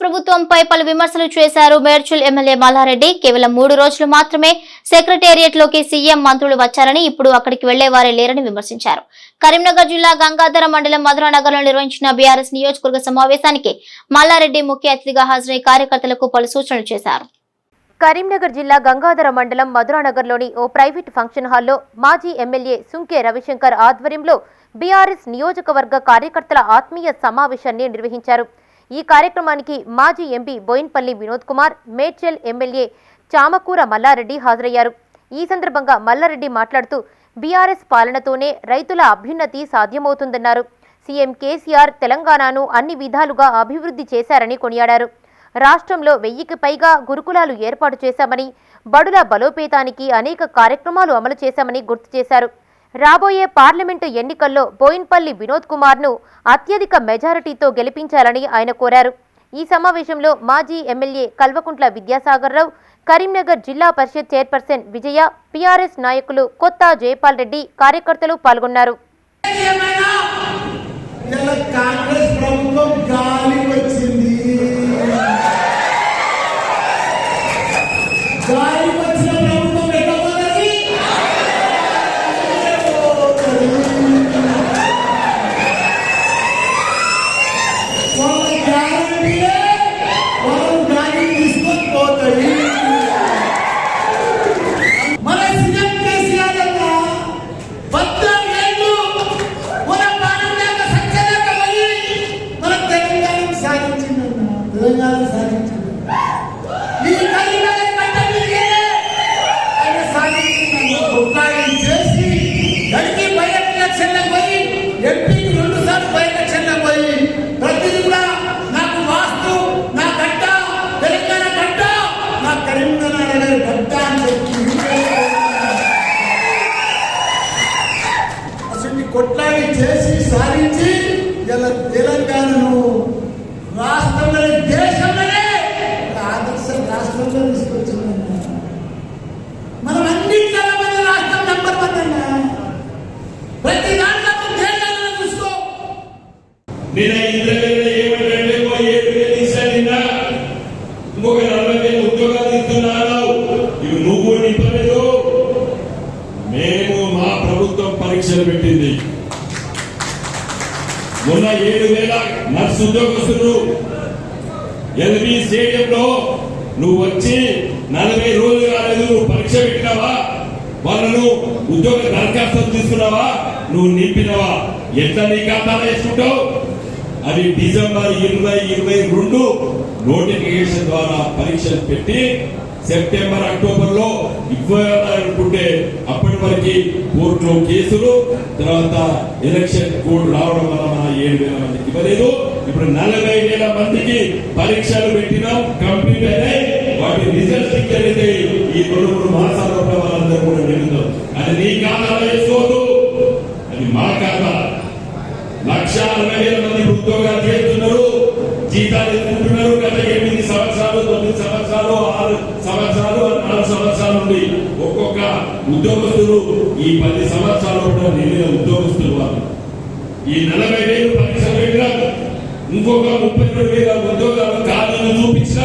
ప్రభుత్వంపై పలు విమర్శలు చేశారు మేడ్చల్ ఎమ్మెల్యే మల్లారెడ్డి. కేవలం మూడు రోజులు మాత్రమే సెక్రటేరియట్లోకి సీఎం మంత్రులు వచ్చారని ఇప్పుడు అక్కడికి వెళ్ళేవారే లేరని విమర్శించారు. కరీంనగర్ జిల్లా గంగాధర మండలం మధురానగర్లో నిర్వహించిన బీఆర్ఎస్ నియోజకవర్గ సమావేశానికి మల్లారెడ్డి ముఖ్య అతిథిగా హాజరై కార్యకర్తలకు పలు సూచనలు చేశారు. కరీంనగర్ జిల్లా గంగాధర మండలం మధురానగర్లోని ఓ ప్రైవేట్ ఫంక్షన్ హాల్లో మాజీ ఎమ్మెల్యే సుంకే రవిశంకర్ ఆధ్వర్యంలో బీఆర్ఎస్ నియోజకవర్గ కార్యకర్తల ఆత్మీయ సమావేశాన్ని నిర్వహించారు. ఈ కార్యక్రమానికి మాజీ ఎంపీ బోయిన్పల్లి వినోద్ కుమార్ మేడ్చల్ ఎమ్మెల్యే చామకూర మల్లారెడ్డి హాజరయ్యారు. ఈ సందర్భంగా మల్లారెడ్డి మాట్లాడుతూ బీఆర్ఎస్ పాలనతోనే రైతుల అభ్యున్నతి సాధ్యమవుతుందన్నారు. సీఎం కేసీఆర్ తెలంగాణను అన్ని విధాలుగా అభివృద్ధి చేశారని కొనియాడారు. రాష్ట్రంలో వెయ్యికి పైగా గురుకులాలు ఏర్పాటు చేశామని బడుల బలోపేతానికి అనేక కార్యక్రమాలు అమలు చేశామని గుర్తు చేశారు. రాబోయే పార్లమెంటు ఎన్నికల్లో బోయిన్పల్లి వినోద్ కుమార్ను అత్యధిక మెజారిటీతో గెలిపించాలని ఆయన కోరారు. ఈ సమావేశంలో మాజీ ఎమ్మెల్యే కల్వకుంట్ల విద్యాసాగర్ రావు కరీంనగర్ జిల్లా పరిషత్ చైర్పర్సన్ విజయ పీఆర్ఎస్ నాయకులు కొత్త జయపాల్ రెడ్డి కార్యకర్తలు పాల్గొన్నారు. ఇలా తెలంగాణను రాష్ట్రంలోనే దేశంలోనే ఒక ఆదర్శ రాష్ట్రంలో తీసుకొచ్చిందన్న మనం అన్నింటిలో రాష్ట్రం నెంబర్ వన్ అన్న. ప్రతి దాంట్లో దేశాలను చూసుకో. నేను మొన్న ఏడు వేల నర్సు ఉద్యోగస్తులు ఎల్బీ స్టేడియంలో నువ్వు వచ్చి నలభై రోజులు కాలేదు నువ్వు పరీక్ష పెట్టినావా? వాళ్ళను ఉద్యోగ దరఖాస్తు తీసుకున్నావా? నువ్వు నింపినవా? ఎట్లా నీ ఖాతాలో వేసుకుంటావు? అది డిసెంబర్ ఇరవై ఇరవై రెండు నోటిఫికేషన్ ద్వారా పరీక్షలు పెట్టి సెప్టెంబర్ అక్టోబర్లో ఇవ్వాలనుకుంటే అప్పటి వరకు కోర్టులో కేసులు తర్వాత ఎలక్షన్ కోడ్ రావడం వలన ఏడు వేల మందికి ఇవ్వలేదు. ఇప్పుడు నలభై వేల మందికి పరీక్షలు పెట్టినాం కంప్లీట్ అయినాయి. వాటి రిజల్ట్స్ డిక్లేర్ ఈ రెండు మూడు మాసాల వాళ్ళందరూ కూడా వెళ్తాం అది నీ ఖాతాలో వేసుకోవద్దు. అది మా ఖాతా లక్ష అరవై వేల సంవత్సరాలు ఆరు సంవత్సరాలు నాలుగు సంవత్సరాల నుండి ఒక్కొక్క ఉద్యోగస్తులు ఈ పది సంవత్సరాలు కూడా నిండిన ఉద్యోగస్తులు వాళ్ళు. ఈ నలభై వేలు పది పెట్టినా ఇంకొక ముప్పై రెండు వేల ఉద్యోగాలు ఖాళీలు చూపించిన